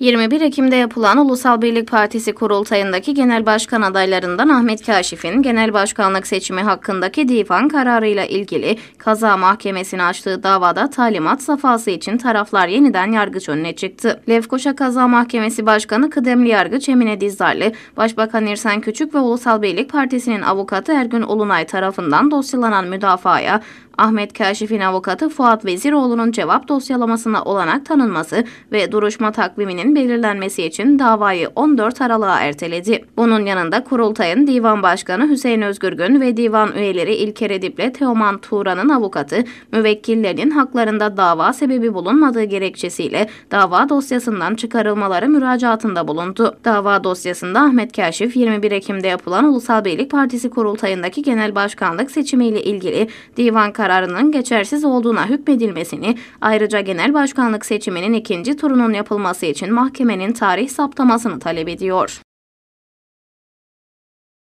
21 Ekim'de yapılan Ulusal Birlik Partisi kurultayındaki genel başkan adaylarından Ahmet Kaşif'in genel başkanlık seçimi hakkındaki divan kararıyla ilgili kaza mahkemesine açtığı davada talimat safhası için taraflar yeniden yargıç önüne çıktı. Lefkoşa Kaza Mahkemesi Başkanı Kıdemli Yargıç Emine Dizdarlı, Başbakan İrsen Küçük ve Ulusal Birlik Partisi'nin avukatı Ergün Olunay tarafından dosyalanan müdafaya Ahmet Kaşif'in avukatı Fuat Veziroğlu'nun cevap dosyalamasına olanak tanınması ve duruşma takviminin belirlenmesi için davayı 14 Aralık'a erteledi. Bunun yanında kurultayın Divan Başkanı Hüseyin Özgürgün ve divan üyeleri İlker Edip'le Teoman Tuğra'nın avukatı, müvekkillerinin haklarında dava sebebi bulunmadığı gerekçesiyle dava dosyasından çıkarılmaları müracaatında bulundu. Dava dosyasında Ahmet Kaşif 21 Ekim'de yapılan Ulusal Birlik Partisi kurultayındaki genel başkanlık seçimiyle ilgili divan kararının geçersiz olduğuna hükmedilmesini, ayrıca genel başkanlık seçiminin ikinci turunun yapılması için mahkemenin tarih saptamasını talep ediyor.